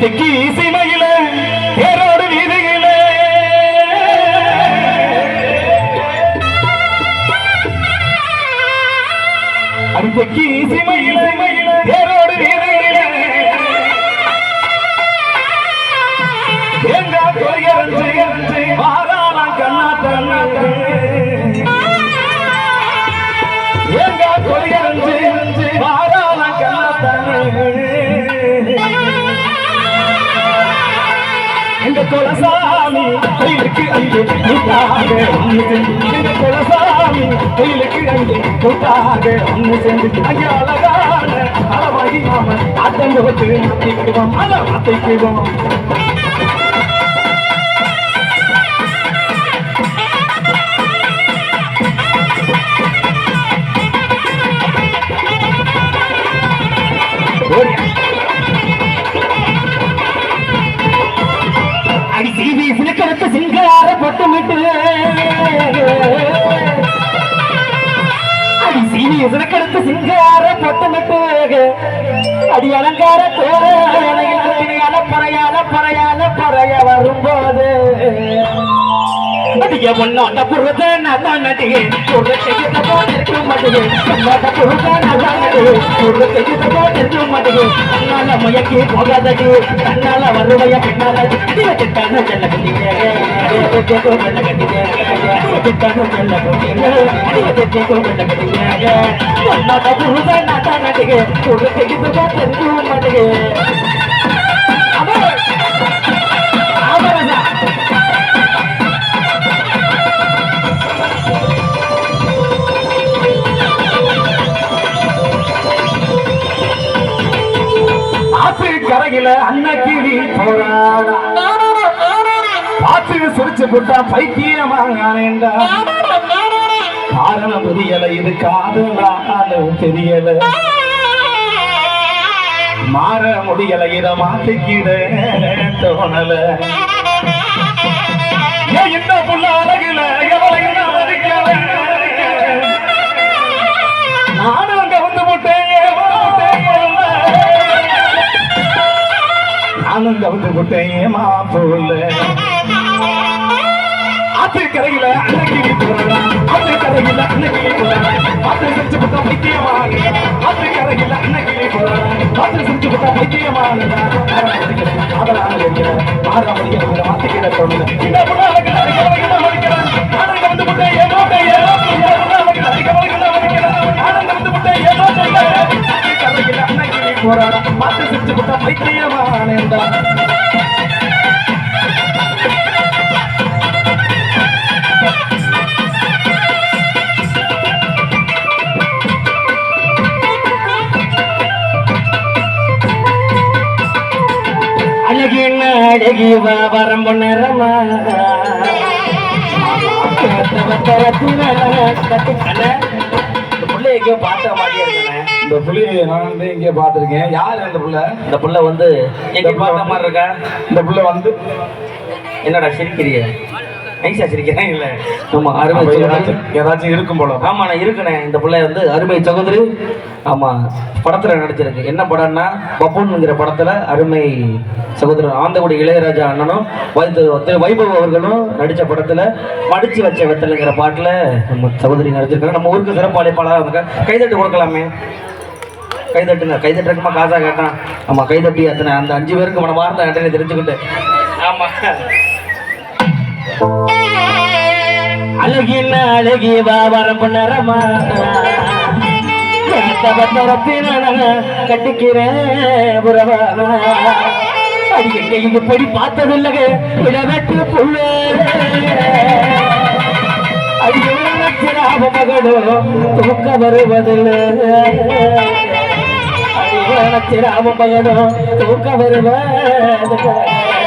தெக்கி இசைமையில தேரோடு வீதியில. அது தெக்கி இசைமையில குலசாமி கோயிலுக்கு அங்கே கூட்டாக ஒன்று சேர்ந்து இந்த குலசாமி கோயிலுக்கு அங்கே கூட்டாக ஒன்று சேர்ந்து ஐயா அழகான அளவாகி நாம ஆட்டம் போட்டு அதை சிங்கார அடி சீவி சிலுக்கெடுத்து சிங்கார பொட்டுமிட்டு அடி அலங்கார தோரையால பறையால பறையால பறைய வரும்போது அடிய ஒன்னாட்ட புருத நல்லா நடிகை. ஒரு செய்த போல் இருக்கும் மடிகை ஒன்னாட்ட புருத நல்லா நடிகை. ஒரு செய்த போல் இருக்கும் மடிகை கண்ணால முயக்கி போகாதடி. கண்ணால வருவைய பின்னால செல்ல கட்டிங்க செல்ல கட்டிங்க செல்ல கட்டிங்க கட்டிங்க புருத நல்லா நடிகை. ஒரு செய்த போல் ஆற்று சிரிச்சு போட்டா பைத்தியமாங்கா காரணம் புரியல இது காதலாலும் தெரியல. மாற முடியல இத மாத்திக்கிட தோணல. ஏன் புள்ள அழகுல நானும் அங்க வந்து போட்டேன் நானும் கவுந்து போட்டேன் ஏமா போல ஆத்து கரையில அன்னைக்கு போறா ஆத்து கரையில அன்னைக்கு போறா ஆத்து செஞ்சு போட்டா பைத்தியமான ஆத்து கரையில அன்னைக்கு போறா ஆத்து செஞ்சு போட்டா பைத்தியமான அதனால இருக்கிறேன் இந்த ஆத்து கரையில அன்னைக்கு போறா ஆத்து செஞ்சு போட்டா பைத்தியமான அழகி வரம் பொன்னரமா பிள்ளைக்கு பார்த்த மாதிரியே இருக்கேன் இந்த புள்ளியை நான் வந்து இங்கே பார்த்துருக்கேன். யார் அந்த புள்ள? இந்த புள்ள வந்து எங்க பார்த்த மாதிரி இருக்கா? இந்த புள்ள வந்து என்னடா சிரிக்கிறிய நைஸா சிரிக்கிறேன். இல்ல. ஆமா அருமை ஏதாச்சும் இருக்கும் போல. ஆமா நான் இருக்கனே இந்த பிள்ளை வந்து அருமை சகோதரி. ஆமா படத்துல நடிச்சிருக்கு. என்ன படம்னா பப்புன்ங்கிற படத்துல அருமை சகோதரர் ஆந்தகுடி இளையராஜா அண்ணனும் வைத்து வைபவ் அவர்களும் நடிச்ச படத்துல மடிச்சு வச்ச வெத்தலைங்கிற பாட்டுல நம்ம சகோதரி நடிச்சிருக்காங்க. நம்ம ஊருக்கு சிறப்பு அழைப்பாளராக இருக்காங்க கைதட்டு கொடுக்கலாமே. கைதட்டுங்க. கைதட்டுறக்குமா காசா கேட்டான். ஆமா கைதட்டி அத்தனை அந்த அஞ்சு பேருக்கு மனமார்ந்த நன்றி தெரிஞ்சுக்கிட்டு. ஆமா. அழகின் அழகி வாரம் பண்ணரமா கட்டிக்கிறேன் அடிக்கடி இங்க பொடி பார்த்ததில்லக விடவெட்டு புள்ள. அடியோட மகளோ தூக்க வருவதில்லை. அடியோட மகளோ தூக்க வருவதில்லை.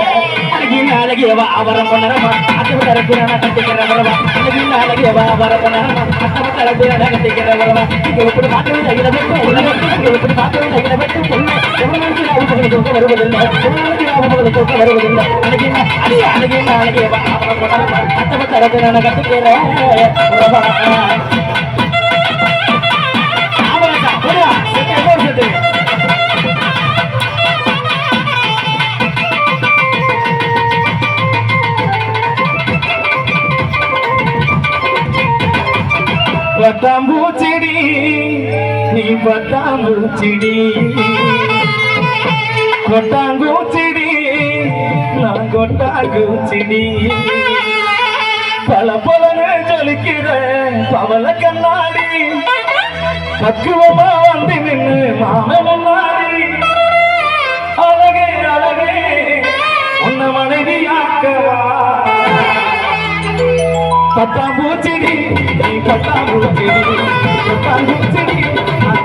அழகியவா அவரம் பண்ணரமா அத்தவ தரப்பிரான கட்டிக்கிற வரவா அழகின் அழகியவா அவரம் பண்ணரமா அத்தவ தரப்பிரான கட்டிக்கிற வரவா இங்க எப்படி பார்க்கவே அகில வெட்டு உள்ள வெட்டு இங்க எவ்வளவு லாபங்கள் தூக்க வருவதில்லை. எவ்வளவு லாபங்கள் தூக்க வருவதில்லை. அழகின் அழகிய அழகின் அழகியவா அவரம் பண்ணரமா அத்தவ தரப்பிரான கட்டிக்கிற பட்டாம்பூச்செடி நீ பட்டாம்பூச்செடி. கொட்டாங்கூச்செடி நான் கொட்டாங்கூச்செடி. பல பலன ஜொலிக்கிற பவள கண்ணாடி. பக்குவமா வந்து நின்று மாம முன்னாடி. அழகே அழகே உன்னை மனைவியாக்கவா? பட்டாம்பூச்செடி நீ பட்டாம்பூச்செடி பட்டாம்பூச்செடி நான்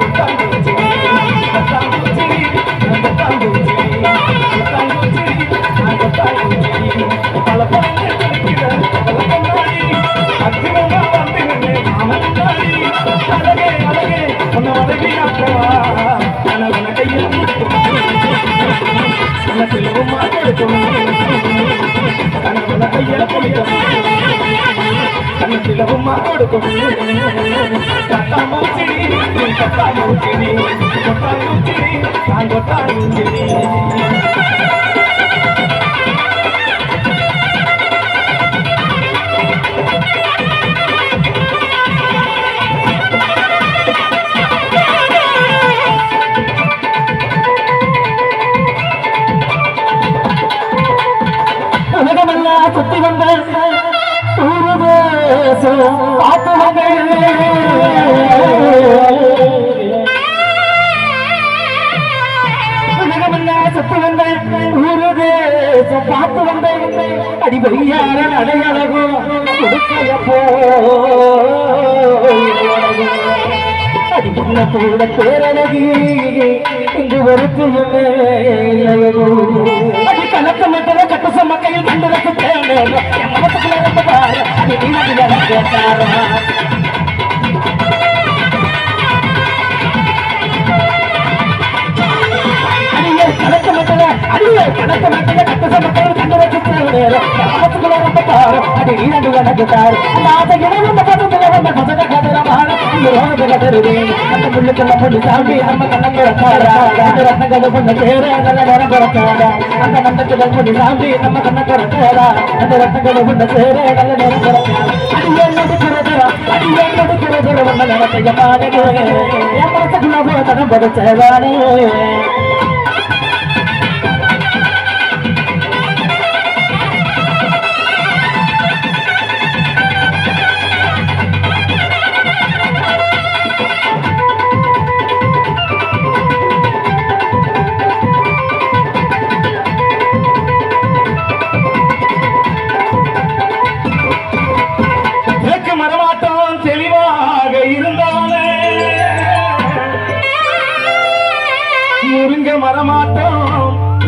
பட்டாம்பூச்செடி பட்டாம்பூச்செடி நான் பட்டாம்பூச்செடி பட்டாம்பூச்செடி கொடுக்கும் கட்டாமூச்சிடி கட்டாமூச்சிடி கொட்டாயூச்சிடி கொட்டாயூச்சிடி பார்த்து உலகமெல்லாம் சுத்தி அடையழகோ கொடுக்கைய போ அடி முன்ன கூட பேரழகி இங்கு வருத்துமே அடி கலக்க மட்டும் சம கையில் கண்டு ரத்து தேவை என் மனசுக்குள்ள ரொம்ப பாரு. அது நீ கேட்டாரா கணக்க மட்டும் அடியே கணக்கு மட்டும் கட்டு சம கண்டு ரத்து தேவை ரொம்ப பாரு அடி நீ நதியாக கேட்டாரு அந்த ஆசை இடம் அந்த பசங்க வந்த பசங்க கதிரமான இந்த ரோகத்தை கதறுதே அந்த புள்ளுக்குள்ள பொண்ணு சாமி நம்ம அந்த பொண்ணு நல்ல நேரம் அந்த பொண்ணு சாமி நம்ம அந்த பொண்ணு நல்ல நேரம் அடியே அடியே என் மனசுக்குள்ள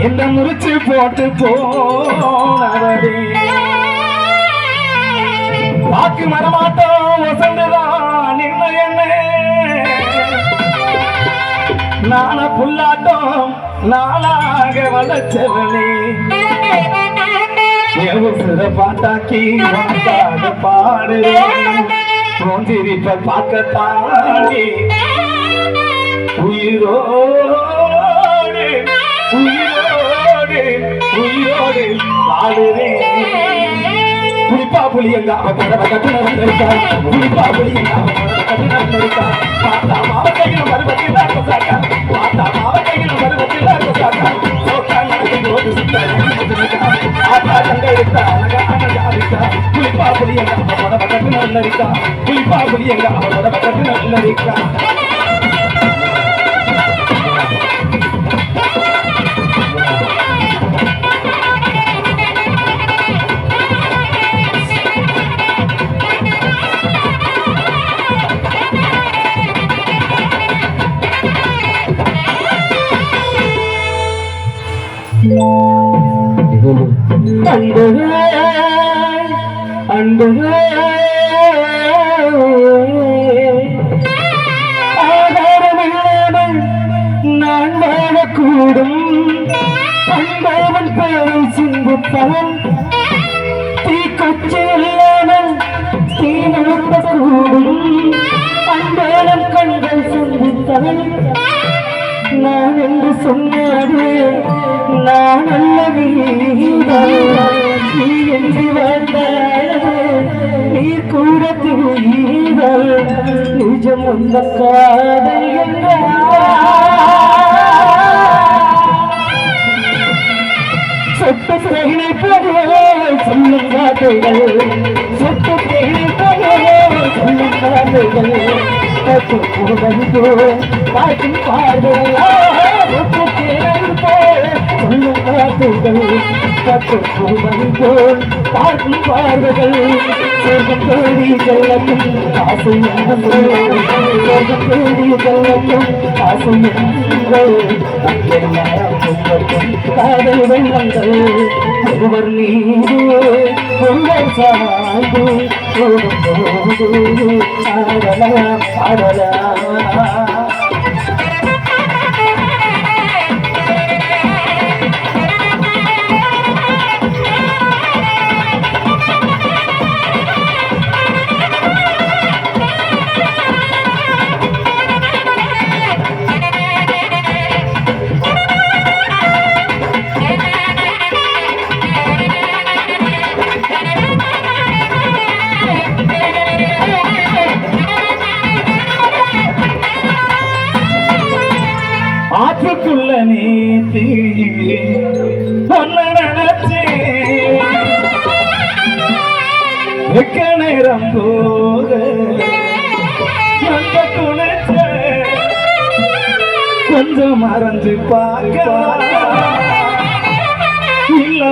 என்ன முறிச்சு போட்டு போனவரே. வாக்கு மரமாட்டம் வசந்துதான் நின்ன என்ன. நான புல்லாட்டம் நாளாக வளர்ச்சவனே. எவசர பாட்டாக்கி வாட்டாக பாடுறேன். தோன்றிருப்ப பார்க்கத்தானே உயிரோடு உயிரோடு. உயிரோடு வாழுறேன் புளிப்பா புளியங்க அவன் கடவை கட்டுன வந்திருக்கா புளிப்பா புளியங்க அவ கடவை கட்டுன வந்திருக்கா பாத்தா மாவ கையில மறுபடியும் தான் கொசாக்கா பாத்தா மாவ கையில மறுபடியும் தான் கொசாக்கா சோக்கா நடக்கும் போது ஆத்தா அழகான புளியங்க அவன் கடவை கட்டுன வந்திருக்கா புளிப்பா கடவை கட்டுன அன்புவே அன்புவே ஆதாரமில்லாமல் நான் வாழக்கூடும் அன்பவன் பேரை சிந்தித்தவன் தீக்கொச்சி இல்லாமல் தீ கூடும் அன்பேனம் கண்கள் சிந்தித்தவன் நான் என்று சொன்னது நான் அல்ல நீ என்று வந்த நீ கூட ஈரல் நிஜம் வந்த காதல் சொட்டு தேனை போலே சொல்லும் வார்த்தைகள் சொத்து தேனை சொல்லும் பார்க்கும் பார்வைகள் பார்க்கும் பார்வைகள் சொர்க்கம் தேடி செல்லட்டும் ஆசை சொர்க்கம் தேடி ஆசை காதல் வெள்ளங்கள் ஒருவர் மீது உங்கள் சார்ந்து ஓடும்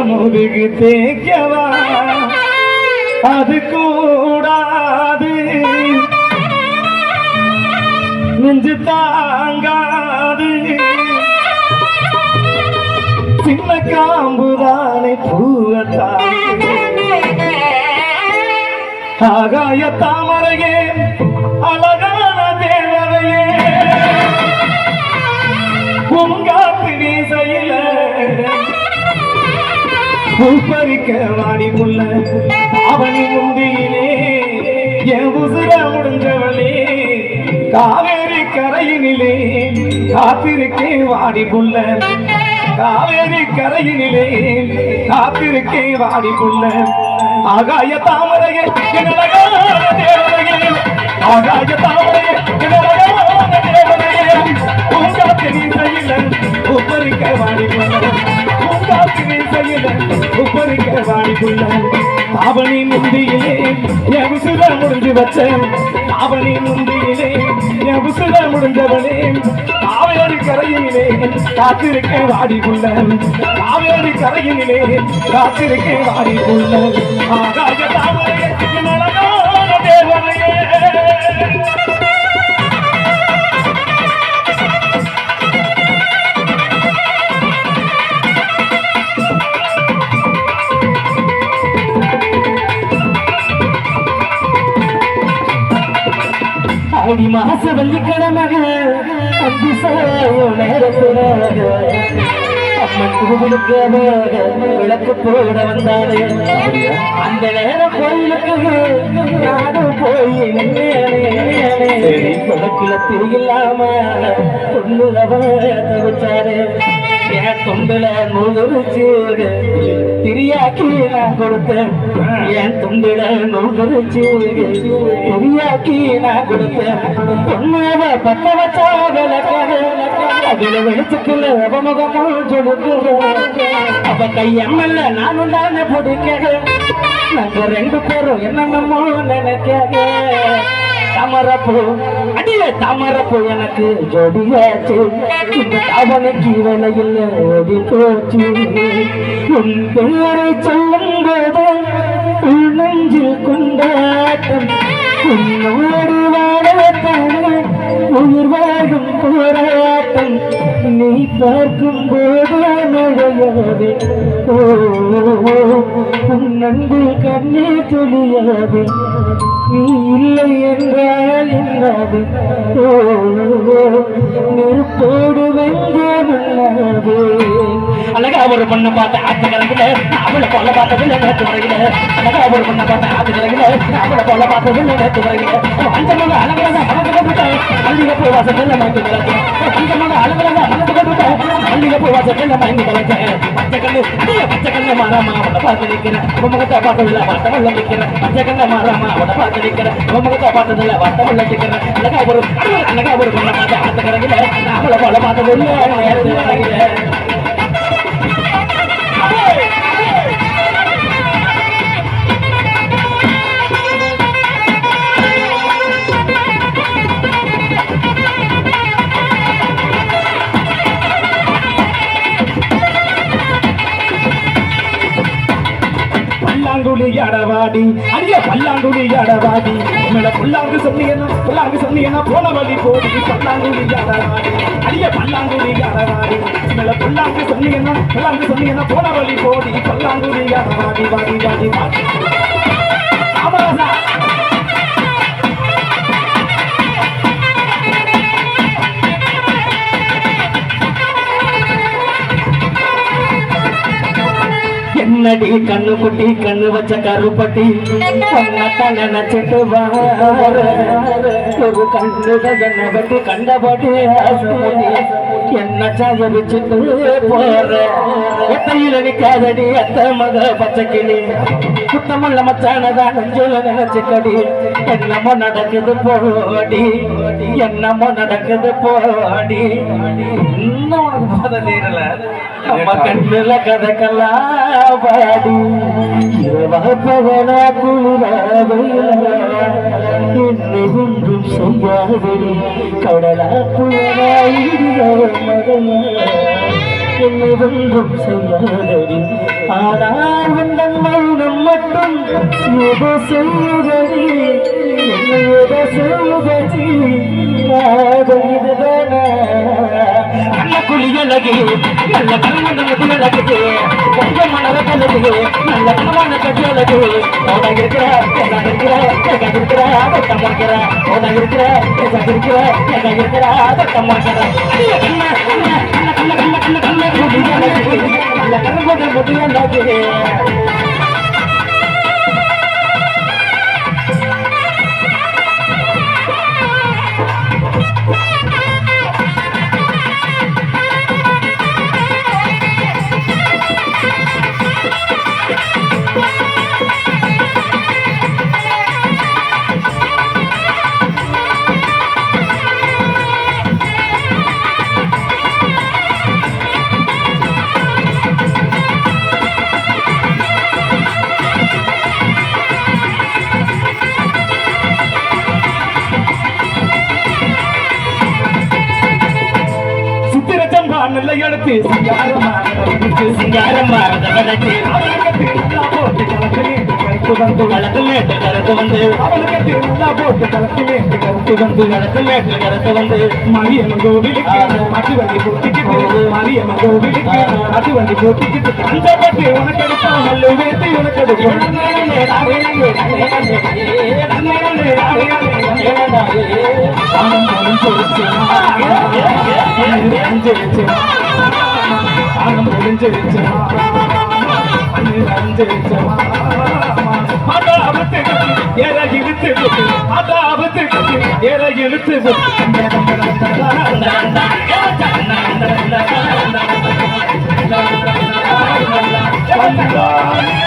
முதுகு தேய்க்கவா அது கூடாது. நெஞ்சு தாங்காது. சின்ன காம்புதானே பூவத்தான்? ஆகாய தாமரையே அழகான தேவதையே. உங்காத்து வீசையில பூப்பறிக்க வாடி புள்ள அவனி முந்தியிலே என் உசுர முடிஞ்சவளே காவேரி கரையினிலே காத்திருக்கே வாடி புள்ள காவேரி கரையினிலே காத்திருக்கே வாடி புள்ள ஆகாய தாமரையே என் ஆகாய தாமரையே உங்காத்து வீசையில பூப்பறிக்க வாடி புள்ள பூங்காத்து வீசையில உப்பரிக்க வாடிக்குள்ள தாவணி முந்தியிலே என் விசுத முடிஞ்சு வச்சேன் தாவணி முந்தியிலே என் விசுத முடிஞ்சவனே காவேரி கரையினிலே காத்திருக்க வாடிக்குள்ள காவேரி கரையினிலே காத்திருக்க வாடிக்குள்ள ஆகாய தாமரையே ஆடி மாச வெள்ளிக்கிழமை அஞ்சு நேரத்துல அம்மன் கோவிலுக்கு விளக்கு போட வந்தாரு அந்த நேரம் கோயிலுக்கு நானும் போய் நின்னேனே. விளக்குல திரியில்லாம பொண்ணுலவ தவிச்சாரு. என் தொண்டுல நூலுரிச்சு திரியாக்கி நான் கொடுத்தேன். என் தொண்டுல நூலுரிச்சு திரியாக்கி நான் கொடுத்தேன். பொண்ணுவ பத்த வச்சா அதுல வெளிச்சுக்குள்ள அவமுகமும் சொல்லுகிறேன் அவ கையம்மல்ல நானும் தானே பிடிக்க நாங்க ரெண்டு பேரும் என்னென்னமோ நினைக்க தாமரப்பூ அடியில தாமரப்பூ எனக்கு ஜோடியாச்சு. இந்த தாவணைக்கு வேலையில் ஓடி போச்சு. உன் பெயரை சொல்லும் போது உள் நெஞ்சில் கொண்டாட்டம். உன்னோடு வாழத்தானே உயிர் வாழும் போராட்டம். நீ பார்க்கும் போது நுழையாது. ஓ உன் நன்றி கண்ணே துளியாது. நீ இல்லை என்றால் என்னது? நெருப்போடு வெங்கோடு அழகா ஒரு பொண்ணு பார்த்த ஆத்து கலங்குல அவளை போல பார்த்ததில்ல நேற்று வரையில. அழகா ஒரு பொண்ணை பார்த்த ஆத்து கலங்குல அவளை போல பார்த்ததில்ல நேற்று வரையில. அஞ்சமாக அழகாக மனது கொண்டுட்டேன் மல்லிகை பூ வாசத்தில் மயங்கி கலக்கேன் அஞ்சமாக அழகாக மனது கொண்டுட்டேன் மல்லிகை பூ வாசத்தில் மயங்கி கலக்கேன் பச்சை கண்ணு அடிய பச்சை கண்ணு மாறாமா அவளை பார்த்து நிற்கிறேன் உமகத்தை பார்த்ததில்ல பார்த்த வெள்ள நிற்கிறேன் பச்சை கண்ணு மாறாமா அவளை பார்த்து நிற்கிறேன் உமகத்தை பார்த்ததில்ல வட்டம் உள்ள நிக்கிற அழகா ஒரு அழகா ஒரு பொண்ணை பார்த்து ஆத்த கிடக்குல நம்மளை போல பார்த்ததில்லை பல்லாங்குழி அடவாடி அடிய பல்லாங்குழி அடவாடி உங்களை புல்லாங்கு சொன்னீங்கன்னா புல்லாங்கு சொன்னீங்கன்னா போன வழி போடி. பல்லாங்குழி அடவாடி அடிய பல்லாங்குழி அடவாடி உங்களை புல்லாங்கு சொன்னீங்கன்னா புல்லாங்கு சொன்னீங்கன்னா போன வழி போடி. பல்லாங்குழி அடவாடி வாடி வாடி வாடி. ஆமாம் என்னடி கண்ணு குட்டி கண்ணு வச்ச கருப்பட்டி. பொண்ணத்தான் நினைச்சிட்டு வார ஒரு கண்ணுட என்ன பட்டி கண்டபடி ஆசைப்படி என்ன சாகரிச்சுட்டு போற? எத்தையில நிக்காதடி அத்த மக பச்சை கிளி சுத்தமுள்ள மச்சானதான் நெஞ்சில நினைச்சுக்கடி. என்னமோ நடக்குது போடி. என்னமோ நடக்குது போடி. இன்னும் உனக்கு போத நேரல అమ్మ కన్నుల కథకలాడు నిన్ను గుండు సొయ్యాడి కడలాడు నిన్ను గుండు సొయ్యాడి ఆడా ఉండమ్మ இடியோ மகளா என்னை ஒன்றும் செய்யாதடி ஆனால் உந்தன் மௌனம் மட்டும் ஏதோ செய்தடி என்னை ஏதோ செய்தடி காதல் இதுதானா நல்ல குளியலகு நல்ல கண்மண்ட முதுகலகு கொஞ்சம் மனத கலகு நல்ல கணமான கட்டியலகு. ஓட இருக்கிற எங்க இருக்கிற எங்க இருக்கிற தொட்டம் இருக்கிற ஓட இருக்கிற எங்க இருக்கிற எங்க இருக்கிற தொட்டம் இருக்கிற கண்ண கண்ண கண்ண நல்ல கண்மண்ட முதுகலகு நல்ல எடுத்து சிங்காரமாக எடுத்து சிங்காரம் கருத்து வந்து வழக்கு மேட்டு கருத்து வந்து அவளுக்கு திருவிழா போட்டு கலக்கு வேண்டு கருத்து வந்து வழக்கு மேட்டு கருத்து வந்து மரியம்மன் கோவிலுக்கு மட்டு வண்டி போட்டிக்கிட்டு மரியம்மன் கோவிலுக்கு மட்டு வண்டி போட்டிக்கிட்டு. அந்த பட்டு உனக்கு எடுத்தா நல்ல வேட்டி உனக்கு எடுக்கும். ஆனம் போலும் சொல்லிச்சேன் ஆனம் இழுத்து அதாபத்து ஏற இழுத்து என்ன காரணம்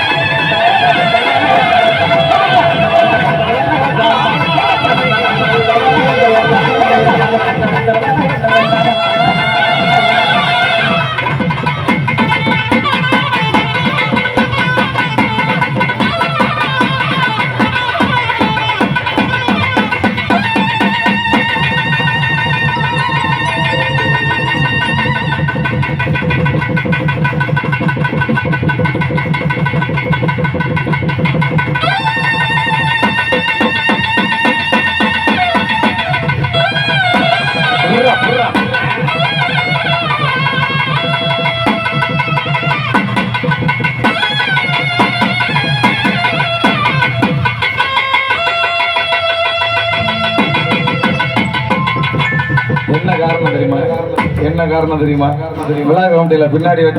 தெரியுமா? தெரியுமா விழா பின்னாடி வச்சு